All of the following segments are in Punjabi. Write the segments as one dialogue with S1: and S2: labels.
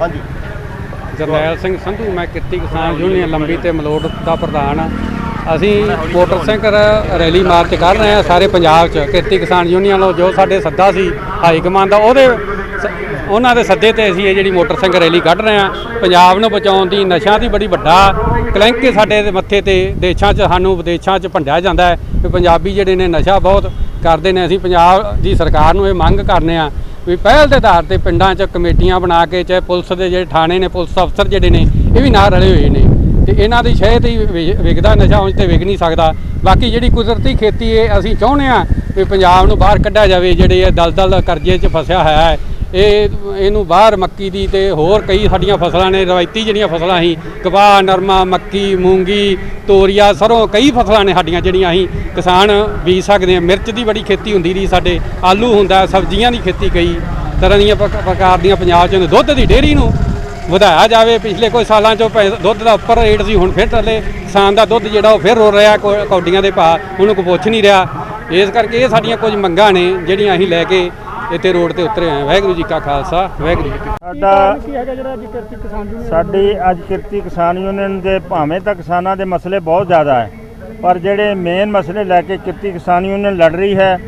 S1: ਹਾਂਜੀ। ਜਰਨੈਲ ਸਿੰਘ ਸੰਧੂ, ਮੈਂ ਕਿਰਤੀ ਕਿਸਾਨ ਯੂਨੀਅਨ ਲੰਬੀ ਤੇ ਮਲੋਟ ਦਾ ਪ੍ਰਧਾਨ ਹਾਂ। ਅਸੀਂ ਮੋਟਰਸਾਈਕਲ ਰੈਲੀ ਮਾਰਚ ਕਰ ਰਹੇ ਹਾਂ ਸਾਰੇ ਪੰਜਾਬ 'ਚ। ਕਿਰਤੀ ਕਿਸਾਨ ਯੂਨੀਅਨ ਵੱਲੋਂ ਜੋ ਸਾਡੇ ਸੱਦਾ ਸੀ ਹਾਈ ਕਮਾਂਡ ਦਾ, ਉਹਦੇ ਸ- ਉਹਨਾਂ ਦੇ ਸੱਦੇ ਤੇ ਅਸੀਂ ਇਹ ਜਿਹੜੀ ਮੋਟਰਸਾਈਕਲ ਰੈਲੀ ਕੱਢ ਰਹੇ ਹਾਂ। ਪੰਜਾਬ ਨੂੰ ਬਚਾਉਣ ਦੀ, ਨਸ਼ਿਆਂ ਦੀ ਬੜੀ ਵੱਡਾ ਕਲੰਕ ਸਾਡੇ ਮੱਥੇ ਤੇ। ਦੇਸ਼ਾਂ 'ਚ ਸਾਨੂੰ, ਵਿਦੇਸ਼ਾਂ 'ਚ ਭੰਡਿਆ ਜਾਂਦਾ ਹੈ। ਕਿ ਪੰਜਾਬੀ ਜਿਹੜੇ ਨੇ ਨਸ਼ਾ ਬਹੁਤ ਕਰਦੇ ਨੇ, ਅਸੀਂ ਪੰਜਾਬ ਦੀ ਸਰਕਾਰ ਨੂੰ ਇਹ ਮੰਗ ਕਰਨੇ ਆ ਵੀ ਪਹਿਲ ਦੇ ਆਧਾਰ ਤੇ ਪਿੰਡਾਂ 'ਚ ਕਮੇਟੀਆਂ ਬਣਾ ਕੇ ਚਾਹੇ ਪੁਲਿਸ ਦੇ ਜਿਹੜੇ ਥਾਣੇ ਨੇ, ਪੁਲਿਸ ਅਫਸਰ ਜਿਹੜੇ ਨੇ, ਇਹ ਵੀ ਨਾਲ ਰਲੇ ਹੋਏ ਨੇ। ਤੇ ਇਹਨਾਂ ਦੀ ਸ਼ਹਿਦ ਹੀ ਵਿ- ਵਿਕਦਾ ਨਸ਼ਾ ਉਂਝ ਤੇ ਵਿਕ ਨਹੀਂ ਸਕਦਾ। ਬਾਕੀ ਜਿਹੜੀ ਕੁਦਰਤੀ ਖੇਤੀ ਹੈ ਅਸੀਂ ਚਾਹੁੰਦੇ ਆ ਵੀ ਪੰਜਾਬ ਨੂੰ ਬਾਹਰ ਕੱਢਿਆ ਜਾਵੇ, ਜਿਹੜੇ ਇਹ ਦਲਦਲ ਕਰਜ਼ੇ 'ਚ ਫਸਿਆ ਹੋਇਆ ਹੈ ਇਹ ਇਹਨੂੰ ਬਾਹਰ ਮੱਕੀ ਦੀ ਤੇ ਹੋਰ ਕਈ ਸਾਡੀਆਂ ਫਸਲਾਂ ਨੇ, ਰਵਾਇਤੀ ਜਿਹੜੀਆਂ ਫਸਲਾਂ ਸੀ ਕਪਾਹ, ਨਰਮਾ, ਮੱਕੀ, ਮੂੰਗੀ, ਤੋਰੀਆ, ਸਰੋਂ, ਕਈ ਫਸਲਾਂ ਨੇ ਸਾਡੀਆਂ ਜਿਹੜੀਆਂ ਅਸੀਂ ਕਿਸਾਨ ਬੀਜ ਸਕਦੇ ਆ ਮਿਰਚ ਦੀ ਬੜੀ ਖੇਤੀ ਹੁੰਦੀ ਰਹੀ ਸਾਡੇ, ਆਲੂ ਹੁੰਦਾ, ਸਬਜ਼ੀਆਂ ਦੀ ਖੇਤੀ ਕਈ ਤਰ੍ਹਾਂ ਦੀਆਂ ਪ੍ਰਕ- ਪ੍ਰਕਾਰ ਦੀਆਂ ਪੰਜਾਬ 'ਚ ਦੁੱਧ ਦੀ ਡੇਅਰੀ ਨੂੰ ਵਧਾਇਆ ਜਾਵੇ। ਪਿਛਲੇ ਕੋਈ ਸਾਲਾਂ 'ਚੋਂ ਪੈ- ਦੁੱਧ ਦਾ ਉੱਪਰ ਰੇਟ ਸੀ, ਹੁਣ ਫਿਰ ਥੱਲੇ ਕਿਸਾਨ ਦਾ ਦੁੱਧ ਜਿਹੜਾ ਉਹ ਫਿਰ ਰੋ ਰਿਹਾ, ਕੌ- ਕੌਡੀਆਂ ਦੇ ਭਾਅ, ਉਹਨੂੰ ਕੋਈ ਪੁੱਛ ਨਹੀਂ ਰਿਹਾ। ਇਸ ਕਰਕੇ ਇਹ ਸਾਡੀਆਂ ਕੁਝ ਮੰਗਾਂ ਨੇ, ਜਿਹੜੀਆਂ ਅਸੀਂ ਲੈ ਕੇ ਇੱਥੇ ਰੋਡ ਤੇ ਉਤਰੇ ਹਾਂ ਵਾਹਿਗੁਰੂ ਜੀ ਕਾ ਖਾਲਸਾ, ਵਾਹਿਗੁਰੂ ਜੀ ਕੀ
S2: ਸਾਡਾ
S3: ਕੀ ਹੈਗਾ ਜਿਹੜਾ ਅੱਜ ਕਿਰਤੀ ਕਿਸਾਨ ਯੂਨੀਅਨ
S2: ਸਾਡੀ ਅੱਜ ਕਿਰਤੀ ਕਿਸਾਨ ਯੂਨੀਅਨ ਦੇ ਭਾਵੇਂ ਤਾਂ ਕਿਸਾਨਾਂ ਦੇ ਮਸਲੇ ਬਹੁਤ ਜ਼ਿਆਦਾ ਹੈ, ਪਰ ਜਿਹੜੇ ਮੇਨ ਮਸਲੇ ਲੈ ਕੇ ਕਿਰਤੀ ਕਿਸਾਨ ਯੂਨੀਅਨ ਲੜ ਰਹੀ ਹੈ,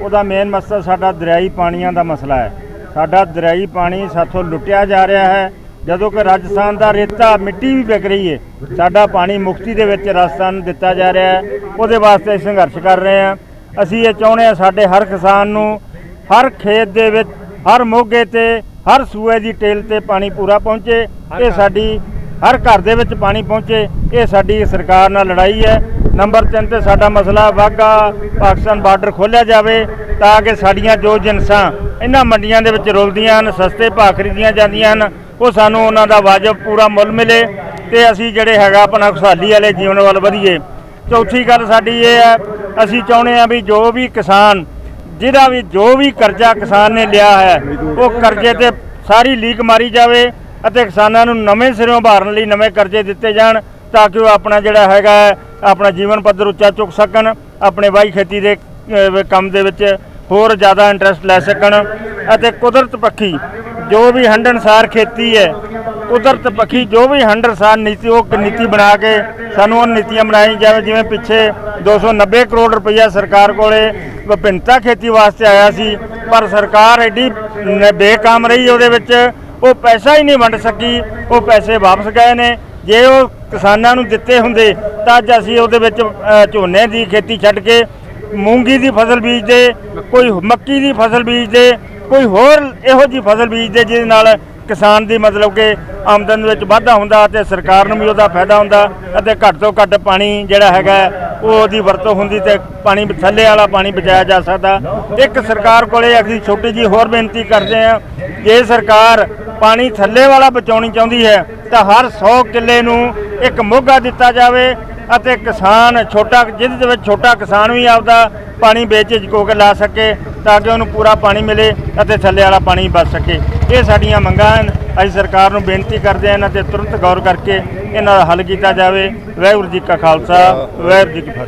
S2: ਉਹਦਾ ਮੇਨ ਮਸਲਾ ਸਾਡਾ ਦਰਿਆਈ ਪਾਣੀਆਂ ਦਾ ਮਸਲਾ ਹੈ। ਸਾਡਾ ਦਰਿਆਈ ਪਾਣੀ ਸਾਥੋਂ ਲੁੱਟਿਆ ਜਾ ਰਿਹਾ ਹੈ, ਜਦੋਂ ਕਿ ਰਾਜਸਥਾਨ ਦਾ ਰੇਤਾ ਮਿੱਟੀ ਵੀ ਵਿਕ ਰਹੀ ਹੈ। ਸਾਡਾ ਪਾਣੀ ਮੁਕਤੀ ਦੇ ਵਿੱਚ ਰਾਜਸਥਾਨ ਨੂੰ ਦਿੱਤਾ ਜਾ ਰਿਹਾ ਹੈ, ਉਹਦੇ ਵਾਸਤੇ ਸੰਘਰਸ਼ ਕਰ ਰਹੇ ਹਾਂ। ਅਸੀਂ ਇਹ ਚਾਹੁੰਦੇ ਹਾਂ ਸਾਡੇ ਹਰ ਕਿਸਾਨ ਨੂੰ ਹਰ ਖੇਤ ਦੇ ਵਿੱਚ ਹਰ ਮੋਗੇ ਤੇ ਹਰ ਸੂਏ ਦੀ ਟੇਲ ਤੇ ਪਾਣੀ ਪੂਰਾ ਪਹੁੰਚੇ ਇਹ ਸਾਡੀ ਹਰ ਘਰ ਦੇ ਵਿੱਚ ਪਾਣੀ ਪਹੁੰਚੇ ਇਹ ਸਾਡੀ ਸਰਕਾਰ ਨਾਲ ਲੜਾਈ ਹੈ। ਨੰਬਰ 3 ਤੇ ਸਾਡਾ ਮਸਲਾ ਵਾਗਾ ਪਾਕਿਸਤਾਨ ਬਾਰਡਰ ਖੋਲ੍ਹਿਆ ਜਾਵੇ ਤਾਂ ਕਿ ਸਾਡੀਆਂ ਜੋ ਜਿਨਸਾਂ ਇਹਨਾਂ ਮੰਡੀਆਂ ਦੇ ਵਿੱਚ ਰੁਲਦੀਆਂ ਹਨ ਸਸਤੇ ਭਾਅ ਖਰੀਦੀਆਂ ਜਾਂਦੀਆਂ ਹਨ ਉਹ ਸਾਨੂੰ ਉਹਨਾਂ ਦਾ ਵਾਜਬ ਪੂਰਾ ਮੁੱਲ ਮਿਲੇ ਤੇ ਅਸੀਂ ਜਿਹੜੇ ਹੈਗਾ ਆਪਣਾ ਖੁਸ਼ਹਾਲੀ ਵਾਲੇ ਜੀਵਨ ਵੱਲ ਵਧੀਏ। ਚੌਥੀ ਗੱਲ ਸਾਡੀ ਇਹ ਹੈ ਅਸੀਂ ਚਾਹੁੰਦੇ ਹਾਂ ਵੀ ਜੋ ਵੀ ਕਿਸਾਨ ਜਿਹਦਾ ਵੀ ਜੋ ਵੀ ਕਰਜ਼ਾ ਕਿਸਾਨ ਨੇ ਲਿਆ ਹੈ ਉਹ ਕਰਜ਼ੇ ਤੇ ਸਾਰੀ ਲੀਕ ਮਾਰੀ ਜਾਵੇ ਅਤੇ ਕਿਸਾਨਾਂ ਨੂੰ ਨਵੇਂ ਸਿਰੋਂ ਉਭਾਰਨ ਲਈ ਨਵੇਂ ਕਰਜ਼ੇ ਦਿੱਤੇ ਜਾਣ ਤਾਂ ਕਿ ਉਹ ਆਪਣਾ ਜਿਹੜਾ ਹੈਗਾ ਹੈ, ਆਪਣਾ ਜੀਵਨ ਪੱਧਰ ਉੱਚਾ ਚੁੱਕ ਸਕਣ ਆਪਣੇ ਵਾਹੀ ਖੇਤੀ ਦੇ ਕੰਮ ਦੇ ਵਿੱਚ ਹੋਰ ਜ਼ਿਆਦਾ ਇੰਟਰਸਟ ਲੈ ਸਕਣ ਅਤੇ ਕੁਦਰਤ ਪੱਖੀ ਜੋ ਵੀ ਹੰਡਨਸਾਰ ਖੇਤੀ ਹੈ ਕੁਦਰਤ ਪੱਖੀ ਜੋ ਵੀ ਹੰਡਨਸਾਰ ਨੀਤੀ, ਉਹ ਨੀਤੀ ਬਣਾ ਕੇ ਸਾਨੂੰ ਉਹ ਨੀਤੀਆਂ ਬਣਾਈ ਜਾਵੇ, ਜਿਵੇਂ ਪਿੱਛੇ 290 ਕਰੋੜ ਰੁਪਈਆ ਸਰਕਾਰ ਕੋਲੇ ਵਿਭਿੰਨਤਾ ਖੇਤੀ ਵਾਸਤੇ ਆਇਆ ਸੀ, ਪਰ ਸਰਕਾਰ ਐਡੀ ਬੇਕਾਮ ਰਹੀ ਉਹਦੇ ਵਿੱਚ, ਉਹ ਪੈਸਾ ਹੀ ਨਹੀਂ ਵੰਡ ਸਕੀ, ਉਹ ਪੈਸੇ ਵਾਪਸ ਗਏ ਨੇ, ਜੇ ਉਹ ਕਿਸਾਨਾਂ ਨੂੰ ਦਿੱਤੇ ਹੁੰਦੇ, ਤਾਂ ਅੱਜ ਅਸੀਂ ਉਹਦੇ ਵਿੱਚ ਝੋਨੇ ਦੀ ਖੇਤੀ ਛੱਡ ਕੇ ਮੂੰਗੀ ਦੀ ਫਸਲ ਬੀਜਦੇ, ਕੋਈ ਮੱਕੀ ਦੀ ਫਸਲ ਬੀਜਦੇ, ਕੋਈ ਹੋਰ ਇਹੋ ਜੀ ਫਸਲ ਬੀਜਦੇ, ਜਿਹਦੇ ਨਾਲ ਕਿਸਾਨ ਦੀ ਮਤਲਬ ਕਿ ਆਮਦਨ ਵਿੱਚ ਵਾਧਾ ਹੁੰਦਾ ਤੇ ਸਰਕਾਰ ਨੂੰ ਵੀ ਉਹਦਾ ਫਾਇਦਾ ਹੁੰਦਾ ਅਤੇ ਘੱਟ ਤੋਂ ਘੱਟ ਪਾਣੀ ਜਿਹੜਾ ਹੈਗਾ ਉਹ ਉਹਦੀ ਵਰਤੋਂ ਹੁੰਦੀ ਤੇ ਪਾਣੀ ਥੱਲੇ ਵਾਲਾ ਪਾਣੀ ਬਚਾਇਆ ਜਾ ਸਕਦਾ। ਇੱਕ ਸਰਕਾਰ ਕੋਲੇ ਅਸੀਂ ਛੋਟੀ ਜੀ ਹੋਰ ਬੇਨਤੀ ਕਰਦੇ ਹਾਂ, ਜੇ ਸਰਕਾਰ ਪਾਣੀ ਥੱਲੇ ਵਾਲਾ ਬਚਾਉਣੀ ਚਾਹੁੰਦੀ ਹੈ, ਤਾਂ ਹਰ 100 ਕਿੱਲੇ ਨੂੰ ਇੱਕ ਮੋਗਾ ਦਿੱਤਾ ਜਾਵੇ ਅਤੇ ਕਿਸਾਨ ਛੋਟਾ ਜਿਹਦੇ ਵਿੱਚ ਛੋਟਾ ਕਿਸਾਨ ਵੀ ਆਪਦਾ ਪਾਣੀ ਵੇਚ ਝਿਜਕੋ ਕੇ ਲਾ ਸਕੇ। ਤਾਂ ਕਿ ਉਹਨੂੰ ਪੂਰਾ ਪਾਣੀ ਮਿਲੇ ਅਤੇ ਥੱਲੇ ਵਾਲਾ ਪਾਣੀ ਬਚ ਸਕੇ। ਇਹ ਸਾਡੀਆਂ ਮੰਗਾਂ ਹਨ। ਅਸੀਂ ਸਰਕਾਰ ਨੂੰ ਬੇਨਤੀ ਕਰਦੇ ਹਾਂ ਇਹਨਾਂ ਤੇ ਤੁਰੰਤ ਗੌਰ ਕਰਕੇ ਇਹਨਾਂ ਦਾ ਹੱਲ ਕੀਤਾ ਜਾਵੇ। ਵਾਹਿਗੁਰੂ ਜੀ ਕਾ ਖਾਲਸਾ, ਵਾਹਿਗੁਰੂ ਜੀ ਕੀ ਫਤਿਹ।